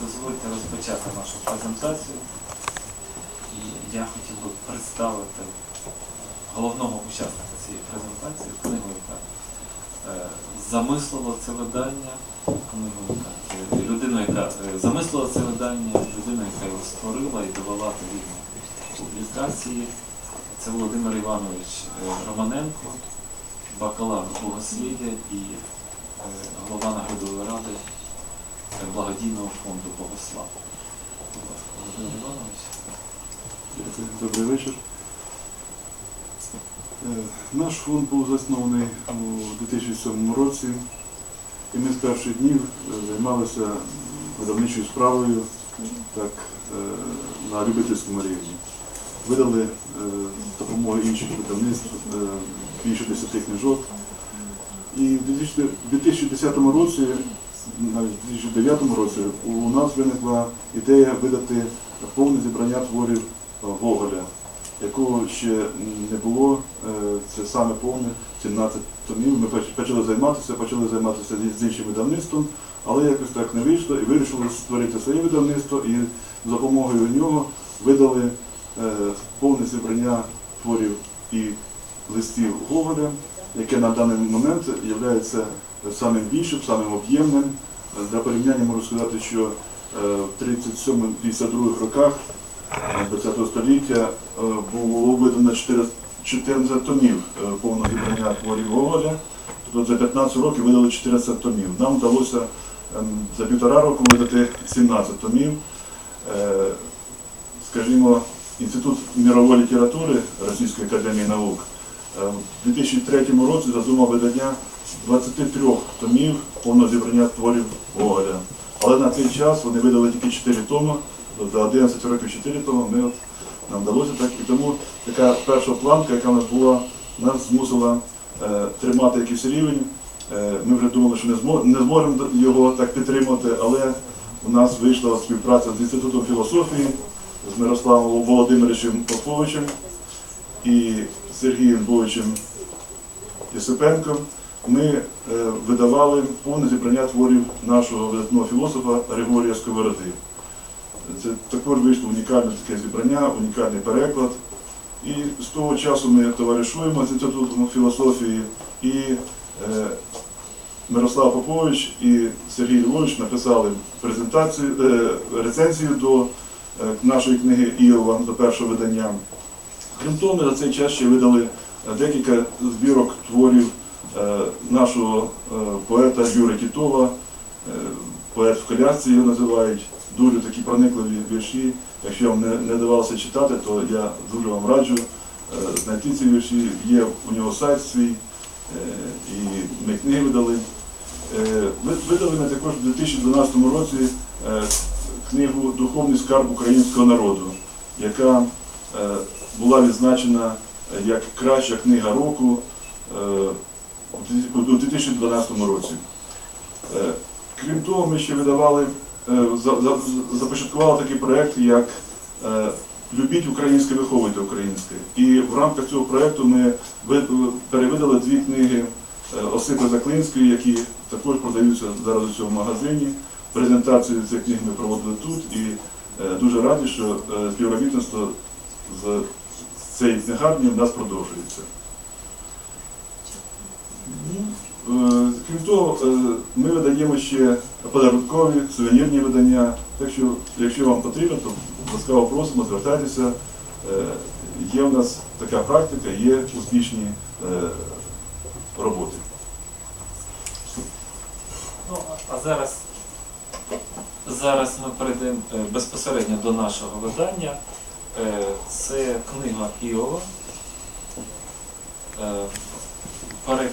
дозвольте розпочати нашу презентацію. І я хотів би представити головного учасника цієї презентації, книгу, яка е, замислила це видання, книгу, яка, е, людину, яка е, замислила це видання, людину, яка його створила і довела до рівня публікації. Це Володимир Іванович е, Романенко, бакалавр богослів'я і е, голова наглядової ради благодійного фонду Богослав. Добрий вечір. Е, Наш фонд був заснований у 2007 році, і ми з перших днів е, займалися видавничою справою так, е, на любительському рівні. Видали з допомогою інших видавництв більше 10 книжок. І в 2010 році, навіть в 2009 році, у нас виникла ідея видати повне зібрання творів Гоголя, якого ще не було, е, це саме повне 17 томів. Ми почали займатися, почали займатися з- з іншим видавництвом, але якось так не вийшло і вирішили створити своє видавництво і за допомогою нього видали е, повне зібрання творів і листів Гоголя, яке на даний момент є самим більшим, самим об'ємним. Для порівняння можу сказати, що е, в 37-52 роках ХХ століття е, було видано 14 томів е, повного зібрання творів Гоголя. Тобто за 15 років видали 14 томів. Нам вдалося ем, за півтора року видати 17 томів. Скажімо, Інститут мирової літератури Російської академії наук в 2003 році задумав видання 23 томів повного зібрання творів Гоголя. Але на цей час вони видали тільки 4 томи, за 11 років 4 томи ми от, нам вдалося так. І тому така перша планка, яка в нас була, нас змусила е, тримати якийсь рівень. Е, ми вже думали, що не, змо, не зможемо його так підтримати, але у нас вийшла співпраця з Інститутом філософії, з Мирославом Володимировичем Поповичем і Сергієм Бовичем Єсипенком. Ми е, видавали повне зібрання творів нашого видатного філософа Григорія Сковороди. Це також вийшло унікальне таке зібрання, унікальний переклад. І з того часу ми товаришуємо з інститутом філософії, і е, Мирослав Попович і Сергій Львович написали презентацію, е, рецензію до нашої книги Іова, до першого видання. Крім того, ми за цей час ще видали е, декілька збірок творів е, нашого е, поета Юри Тітова, поет в колясці його називають, дуже такі проникливі вірші. Якщо вам не, не давалося читати, то я дуже вам раджу знайти ці вірші. Є у нього сайт свій, і ми книги видали. Видали ми також у 2012 році книгу Духовний скарб українського народу, яка була відзначена е, як краща книга року е, у 2012 році. Е, Крім того, ми ще видавали, е, за- за- започаткували такий проєкт, як е, Любіть українське, виховуйте українське. І в рамках цього проєкту ми ви- перевидали дві книги е, Осипи Заклинської, які також продаються зараз у цьому магазині. Презентацію цих книг ми проводили тут і е, дуже раді, що е, співробітництво з цією книгарнею в нас продовжується. Е, Крім того, е, ми видаємо ще подарункові, сувенірні видання. Так що, якщо вам потрібно, то ласкаво просимо, звертайтеся. Е, Є в нас така практика, є успішні роботи. Ну, а зараз, зараз ми перейдемо безпосередньо до нашого видання. Е, Це книга Іова. Е, переклад